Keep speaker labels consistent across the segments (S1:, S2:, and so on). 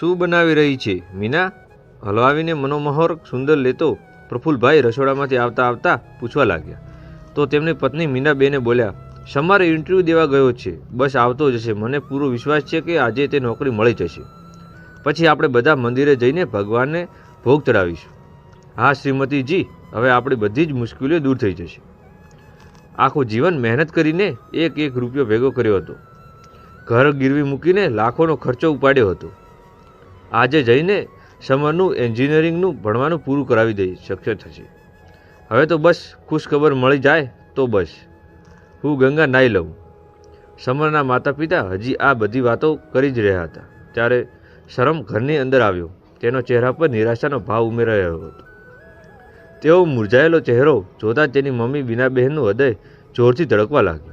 S1: શું બનાવી રહી છે? મીના, હલવાવીને મનોમહોર સુંદર લેતો પ્રફુલ્લભાઈ રસોડામાંથી આવતા આવતા પૂછવા લાગ્યા. તો તેમની પત્ની મીનાબેને બોલ્યા સમારે ઇન્ટરવ્યૂ દેવા ગયો છે. બસ આવતો જશે. મને પૂરો વિશ્વાસ છે કે આજે તે નોકરી મળી જશે. પછી આપણે બધા મંદિરે જઈને ભગવાનને ભોગ ચડાવીશું. હા, શ્રીમતીજી. હવે આપણી બધી જ મુશ્કેલીઓ દૂર થઈ જશે. આખું જીવન મહેનત કરીને એક એક રૂપિયો ભેગો કર્યો હતો. ઘર ગીરવી મૂકીને લાખોનો ખર્ચો ઉપાડ્યો હતો. આજે જઈને સમરનું એન્જિનિયરિંગનું ભણવાનું પૂરું કરાવી દઈ શક્ય થશે. હવે તો બસ ખુશખબર મળી જાય તો બસ. હું ગંગા નાઈ લઉં. સમરના માતા પિતા હજી આ બધી વાતો કરી જ રહ્યા હતા. ત્યારે શરમ ઘરની અંદર આવ્યો. તેનો ચહેરા પર નિરાશાનો ભાવ ઉમેરાયો હતો. તેઓ મુરઝાયેલો ચહેરો જોતાં તેની મમ્મી બીનાબહેનનું હૃદય જોરથી ધડકવા લાગ્યું.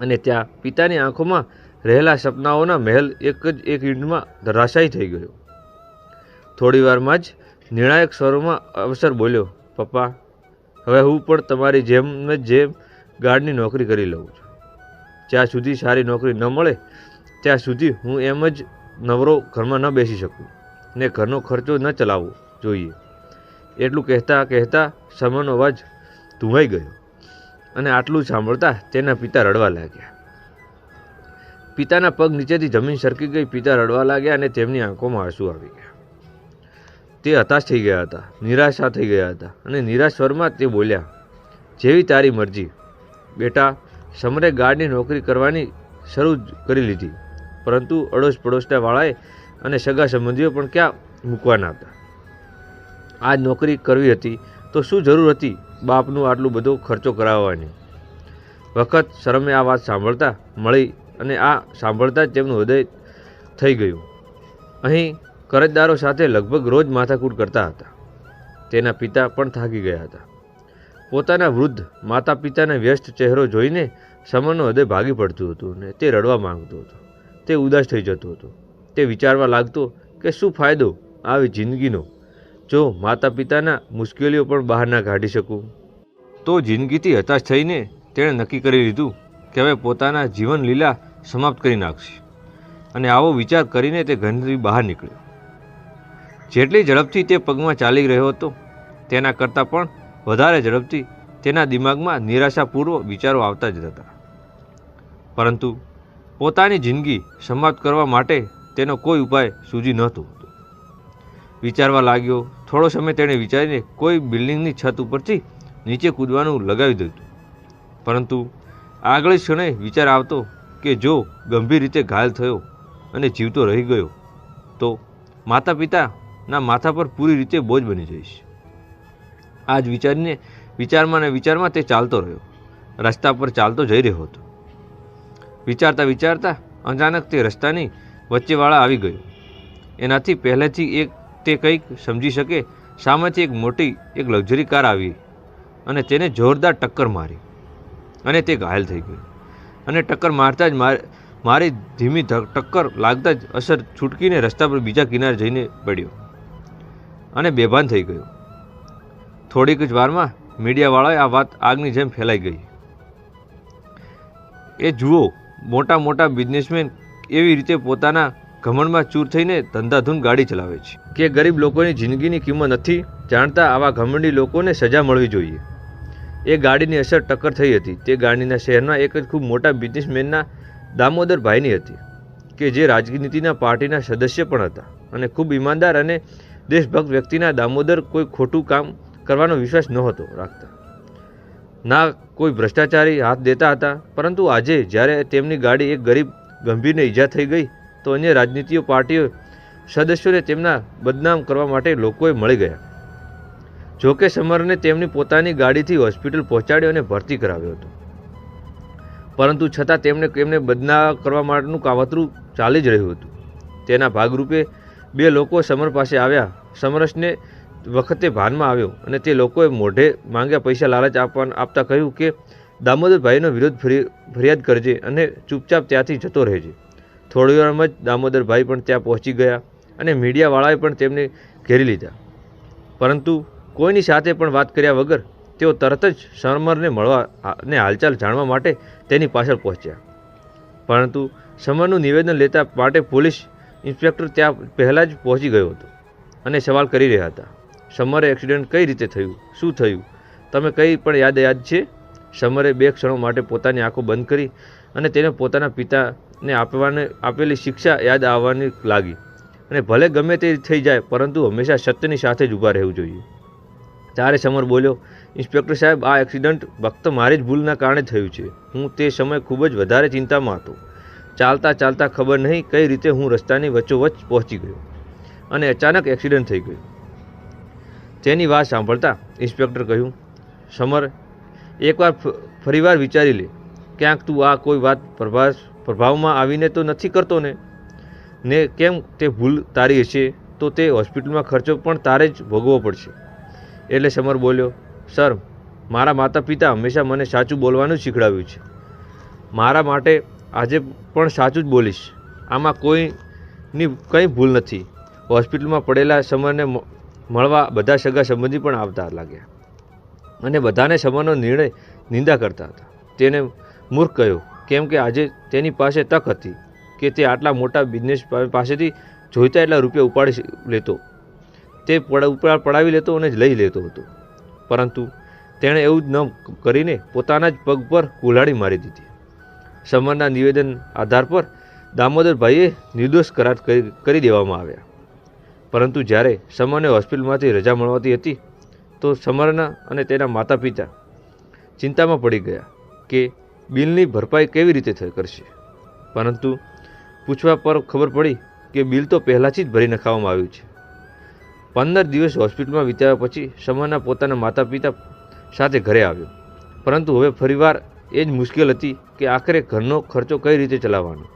S1: અને ત્યાં પિતાની આંખોમાં રહેલા સપનાઓના મહેલ એક જ એક ઈંટમાં ધરાશાયી થઈ ગયો. થોડી વારમાં જ નિર્ણાયક સ્વરમાં અવસર બોલ્યો, પપ્પા, હવે હું પણ તમારી જેમ જ જેમ ગાર્ડની નોકરી કરી લઉં છું. જ્યાં સુધી સારી નોકરી ન મળે, ત્યાં સુધી હું એમ જ નવરો ઘરમાં ન બેસી શકું ને ઘરનો ખર્ચો ન ચલાવવો જોઈએ. એટલું કહેતા કહેતા સમરનો અવાજ ધુવાઈ ગયો અને આટલું સાંભળતા તેના પિતા રડવા લાગ્યા. પિતાના પગ નીચેથી જમીન સરકી ગઈ, પિતા રડવા લાગ્યા અને તેમની આંખોમાં આંસુ આવી ગયા. તે હતાશ થઈ ગયા હતા, નિરાશા થઈ ગયા હતા અને નિરાશ સ્વરમાં તે બોલ્યા, જેવી તારી મરજી. બેટા, સમરે ગાર્ડની નોકરી કરવાની શરૂ કરી લીધી, પરંતુ અડોશ પડોશના વાળાએ અને સગા સંબંધીઓ પણ ક્યાં મૂકવાના હતા? આ નોકરી કરવી હતી તો શું જરૂર હતી બાપનું આટલું બધો ખર્ચો કરાવવાની? વખત શરમે આ વાત સાંભળતા મળી અને આ સાંભળતા જ તેમનું હૃદય થઈ ગયું. અહીં કરજદારો સાથે લગભગ રોજ માથાકૂટ કરતા હતા. તેના પિતા પણ થાકી ગયા હતા. પોતાના વૃદ્ધ માતા પિતાને વ્યસ્ત ચહેરો જોઈને સમરનું હૃદય ભાગી પડતું હતું અને તે રડવા માંગતું હતું. તે ઉદાસ થઈ જતું હતું. તે વિચારવા લાગતો કે શું ફાયદો આવી જિંદગીનો? જો માતા પિતાના મુશ્કેલીઓ પણ બહાર ના કાઢી શકું? તો જિંદગીથી હતાશ થઈને તેણે નક્કી કરી લીધું કે હવે પોતાના જીવન લીલા સમાપ્ત કરી નાખશે. અને આવો વિચાર કરીને તે ઘરથી બહાર નીકળ્યો. જેટલી ઝડપથી તે પગમાં ચાલી રહ્યો હતો, તેના કરતાં પણ વધારે ઝડપથી તેના દિમાગમાં નિરાશાપૂર્વ વિચારો આવતા જ હતા પરંતુ પોતાની જિંદગી સમાપ્ત કરવા માટે તેનો કોઈ ઉપાય સૂજી નહોતો વિચારવા લાગ્યો, થોડો સમય તેણે વિચારીને કોઈ બિલ્ડિંગની છત ઉપરથી નીચે કૂદવાનું લગાવી દીધું. પરંતુ આગળ ક્ષણે વિચાર આવતો કે જો ગંભીર રીતે ઘાયલ થયો અને જીવતો રહી ગયો, તો માતા પિતાના માથા પર પૂરી રીતે બોજ બની જઈશ. આ જ વિચારીને, વિચારમાં ને વિચારમાં તે ચાલતો રહ્યો. રસ્તા પર ચાલતો જઈ રહ્યો હતો. વિચારતા વિચારતા અચાનક તે રસ્તાની વચ્ચેવાળા આવી ગયો. એનાથી પહેલેથી એક તે કંઈક સમજી શકે, સામેથી એક મોટી, એક લક્ઝરી કાર આવી અને તેને જોરદાર ટક્કર મારી અને તે ઘાયલ થઈ ગયો. અને ટક્કર મારતા જ માર ધીમી ટક્કર લાગતા જ અસર છૂટકીને રસ્તા પર બીજા કિનારે જઈને પડ્યો. અને બેભાન થઈ ગયો. થોડીક જ વારમાં મીડિયાવાળાએ આ વાત આગની જેમ ફેલાઈ ગઈ. એ જુઓ, મોટા મોટા બિઝનેસમેન એવી રીતે પોતાના ઘમંડમાં ચૂર થઈને ધંધાધૂન ગાડી ચલાવે છે. કે ગરીબ લોકોની જિંદગીની કિંમત નથી જાણતા આવા ઘમંડી લોકોને સજા મળવી જોઈએ. એ ગાડીની અસર ટક્કર થઈ હતી. તે ગાડીના શહેરના એક જ ખૂબ મોટા બિઝનેસમેનના દામોદર ભાઈની હતી, કે જે રાજનીતિના પાર્ટીના સદસ્ય પણ હતા અને ખૂબ ઈમાનદાર અને દેશભક્ત વ્યક્તિના દામોદર કોઈ ખોટું કામ કરવાનો વિશ્વાસ નહોતો રાખતા. ના કોઈ ભ્રષ્ટાચારી હાથ દેતા હતા, પરંતુ આજે જ્યારે તેમની ગાડી એક ગરીબ ગંભીરને ઈજા થઈ ગઈ, તો અન્ય રાજનીતિઓ પાર્ટીઓ સદસ્યોને તેમના બદનામ કરવા માટે લોકોએ મળી ગયા. જોકે સમરને તેમની પોતાની ગાડીથી હોસ્પિટલ પહોંચાડ્યો અને ભરતી કરાવ્યો હતો. પરંતુ છતાં તેમણે તેમને બદનામ કરવા માટેનું કાવતરું ચાલી જ રહ્યું હતું. તેના ભાગરૂપે બે લોકો સમર પાસે આવ્યા. સમરસને વખતે ભાનમાં આવ્યો અને તે લોકોએ મોઢે માંગ્યા પૈસા લાલચ આપવા આપતા કહ્યું કે, દામોદરભાઈનો વિરોધ ફરી- ફરિયાદ કરજે અને ચૂપચાપ ત્યાંથી જતો રહેજે. થોડી વારમાં જ દામોદરભાઈ પણ ત્યાં પહોંચી ગયા અને મીડિયાવાળાએ પણ તેમને ઘેરી લીધા. પરંતુ કોઈની સાથે પણ વાત કર્યા વગર તેઓ તરત જ સમરને મળવા ને હાલચાલ જાણવા માટે તેની પાછળ પહોંચ્યા. પરંતુ સમરનું નિવેદન લેતા માટે પોલીસ ઇન્સ્પેક્ટર ત્યાં પહેલાં જ પહોંચી ગયો હતો અને સવાલ કરી રહ્યા હતા સમરે એક્સિડન્ટ કઈ રીતે થયું? શું થયું? તમે કંઈ પણ યાદ યાદ છે સમરે બે ક્ષણો માટે પોતાની આંખો બંધ કરી અને તેને પોતાના પિતાને આપવાને, આપેલી શિક્ષા યાદ આવવાની લાગી. અને ભલે ગમે તે થઈ જાય, પરંતુ હંમેશા સત્યની સાથે જ ઊભા રહેવું જોઈએ. ત્યારે સમર બોલ્યો, ઇન્સ્પેક્ટર સાહેબ, આ એક્સિડન્ટ ફક્ત મારી જ ભૂલના કારણે થયું છે. હું તે સમયે ખૂબ જ વધારે ચિંતામાં હતો. ચાલતા ચાલતા ખબર નહીં કઈ રીતે હું રસ્તાની વચ્ચોવચ્ચ પહોંચી ગયો અને અચાનક એક્સિડન્ટ થઈ ગયું. તેની વાત સાંભળતા ઇન્સ્પેક્ટર કહ્યું, સમર, એકવાર ફરીવાર વિચારી લે. ક્યાંક તું આ કોઈ વાત પ્રભાસ, પ્રભાવમાં આવીને તો નથી કરતો ને? ને કેમ તે ભૂલ તારી હશે? તો તે હોસ્પિટલમાં ખર્ચો પણ તારે જ ભોગવવો પડશે. એટલે સમર બોલ્યો, સર, મારા માતા પિતા હંમેશા મને સાચું બોલવાનું શીખડાવ્યું છે. મારા માટે આજે પણ સાચું જ બોલીશ. આમાં કોઈની કંઈ ભૂલ નથી. હોસ્પિટલમાં પડેલા સમરને મળવા બધા સગા સંબંધી પણ આવતા લાગ્યા. અને બધાને સમરનો નિર્ણય નિંદા કરતા હતા. તેને મૂર્ખ કહ્યો, કેમ કે આજે તેની પાસે તક હતી કે તે આટલા મોટા બિઝનેસ પાસેથી જોઈતા એટલા રૂપિયા ઉપાડી લેતો. તે પડ- ઉપરા પડાવી લેતો અને લઈ લેતો હતો. પરંતુ તેણે એવું જ ન કરીને પોતાના જ પગ પર કુલ્હાડી મારી દીધી. સમરના નિવેદન આધાર પર દામોદરભાઈએ નિર્દોષ કરાર કરી દેવામાં આવ્યા. પરંતુ જ્યારે સમરને હોસ્પિટલમાંથી રજા મળવાતી હતી, તો સમરના અને તેના માતા પિતા ચિંતામાં પડી ગયા કે બિલની ભરપાઈ કેવી રીતે કરશે. પરંતુ પૂછવા પર ખબર પડી કે બિલ તો પહેલાંથી જ ભરી નખાવામાં આવ્યું છે. પંદર દિવસ હોસ્પિટલમાં વિતાવ્યા પછી સમરના પોતાના માતા પિતા સાથે ઘરે આવ્યો. પરંતુ હવે ફરીવાર એ જ મુશ્કેલ હતી કે આખરે ઘરનો ખર્ચો કઈ રીતે ચલાવવાનો.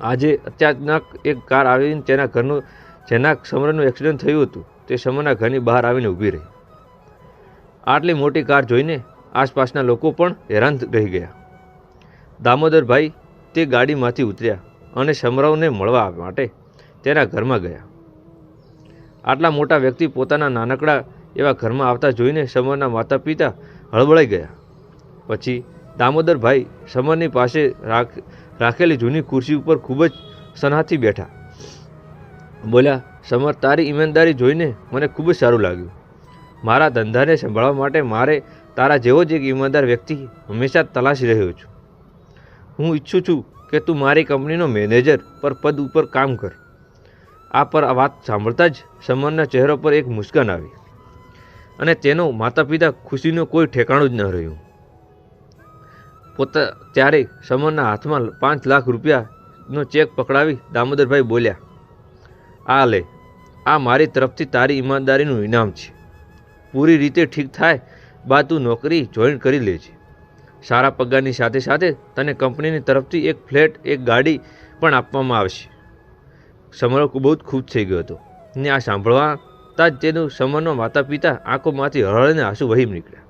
S1: આજે અત્યારના એક કાર આવીને તેના ઘરનું, જેના સમરનું એક્સિડન્ટ થયું હતું, તે સમરના ઘરની બહાર આવીને ઊભી રહી. આટલી મોટી કાર જોઈને આસપાસના લોકો પણ હેરાન રહી ગયા. દામોદરભાઈ તે ગાડીમાંથી ઉતર્યા અને સમરાવને મળવા માટે તેના ઘરમાં ગયા. આટલા મોટા વ્યક્તિ પોતાના નાનકડા એવા ઘરમાં આવતા જોઈને સમરના માતા પિતા હળબળાઈ ગયા. પછી દામોદરભાઈ સમરની પાસે રાખ, રાખેલી જૂની ખુરશી ઉપર ખૂબ જ સનાથી બેઠા. બોલ્યા, સમર, તારી ઈમાનદારી જોઈને મને ખૂબ જ સારું લાગ્યું. મારા ધંધાને સંભાળવા માટે મારે તારા જેવો જ એક ઈમાનદાર વ્યક્તિ હંમેશા તલાશી રહ્યો છું. હું ઈચ્છું છું કે તું મારી કંપનીનો મેનેજર પર પદ ઉપર કામ કર. આ પર આ વાત સાંભળતા જ સમરના ચહેરા પર એક મુસ્કાન આવી. અને તેનો માતા પિતા ખુશીનું કોઈ ઠેકાણું જ ન રહ્યું. પોતા ત્યારે સમરના હાથમાં પાંચ લાખ રૂપિયાનો ચેક પકડાવી દામોદરભાઈ બોલ્યા, આ લે, આ મારી તરફથી તારી ઈમાનદારીનું ઇનામ છે. પૂરી રીતે ઠીક થાય બાદ તું નોકરી જોઈન કરી લેજે. સારા પગારની સાથે સાથે તને કંપનીની તરફથી એક ફ્લેટ, એક ગાડી પણ આપવામાં આવશે. સમર બહુ જ ખુશ થઈ ગયો હતો. ને આ સાંભળવાતા જ તેનું સમરના માતા પિતા આંખોમાંથી હળને આંસુ વહી નીકળ્યા.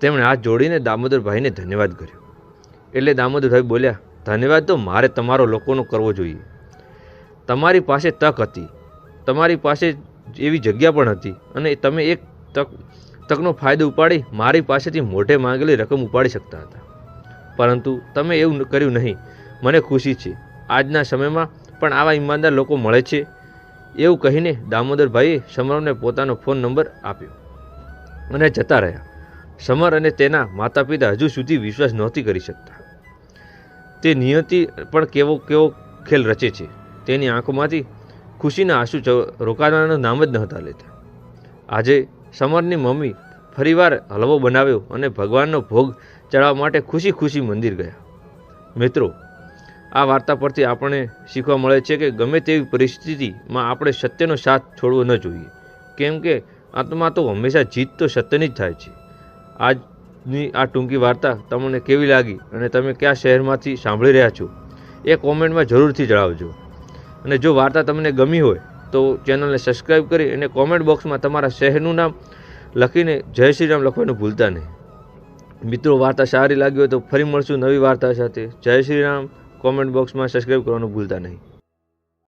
S1: તેમણે હાથ જોડીને દામોદરભાઈને ધન્યવાદ કર્યો. એટલે દામોદરભાઈ બોલ્યા, ધન્યવાદ તો મારે તમારો લોકોનો કરવો જોઈએ. તમારી પાસે તક હતી. તમારી પાસે એવી જગ્યા પણ હતી. અને તમે એક તક તકનો ફાયદો ઉપાડી મારી પાસેથી મોઢે માંગેલી રકમ ઉપાડી શકતા હતા. પરંતુ તમે એવું કર્યું નહીં. મને ખુશી છે. આજના સમયમાં પણ આવા ઈમાનદાર લોકો મળે છે. એવું કહીને દામોદરભાઈએ સમરને પોતાનો ફોન નંબર આપ્યો અને જતા રહ્યા. સમર અને તેના માતા પિતા હજુ સુધી વિશ્વાસ નહોતી કરી શકતા. તે નિયતિ પણ કેવો કેવો ખેલ રચે છે. તેની આંખોમાંથી ખુશીના આંસુ રોકાવાના નામ જ નહોતા લેતા. આજે સમરની મમ્મી ફરીવાર હલવો બનાવ્યો અને ભગવાનનો ભોગ ચડાવવા માટે ખુશી ખુશી મંદિર ગયા. મિત્રો આ વાર્તા પરથી આપણને શીખવા મળે છે કે ગમે તેવી પરિસ્થિતિમાં આપણે સત્યનો સાથ છોડવો ન જોઈએ. કેમ કે આત્મા તો હંમેશા જીત તો સત્યની જ થાય છે. આજની આ ટૂંકી વાર્તા તમને કેવી લાગી અને તમે કયા શહેરમાંથી સાંભળી રહ્યા છો એ કોમેન્ટમાં જરૂરથી જણાવજો. અને જો વાર્તા તમને ગમી હોય તો ચેનલને સબસ્ક્રાઈબ કરી અને કોમેન્ટ બોક્સમાં તમારા શહેરનું નામ લખીને જય શ્રી રામ લખવાનું ભૂલતા નહીં. મિત્રો, વાર્તા સારી લાગી હોય તો ફરી મળશું નવી વાર્તા સાથે. જય શ્રી રામ. કોમેન્ટ બોક્સમાં સબસ્ક્રાઈબ કરવાનું ભૂલતા નહીં.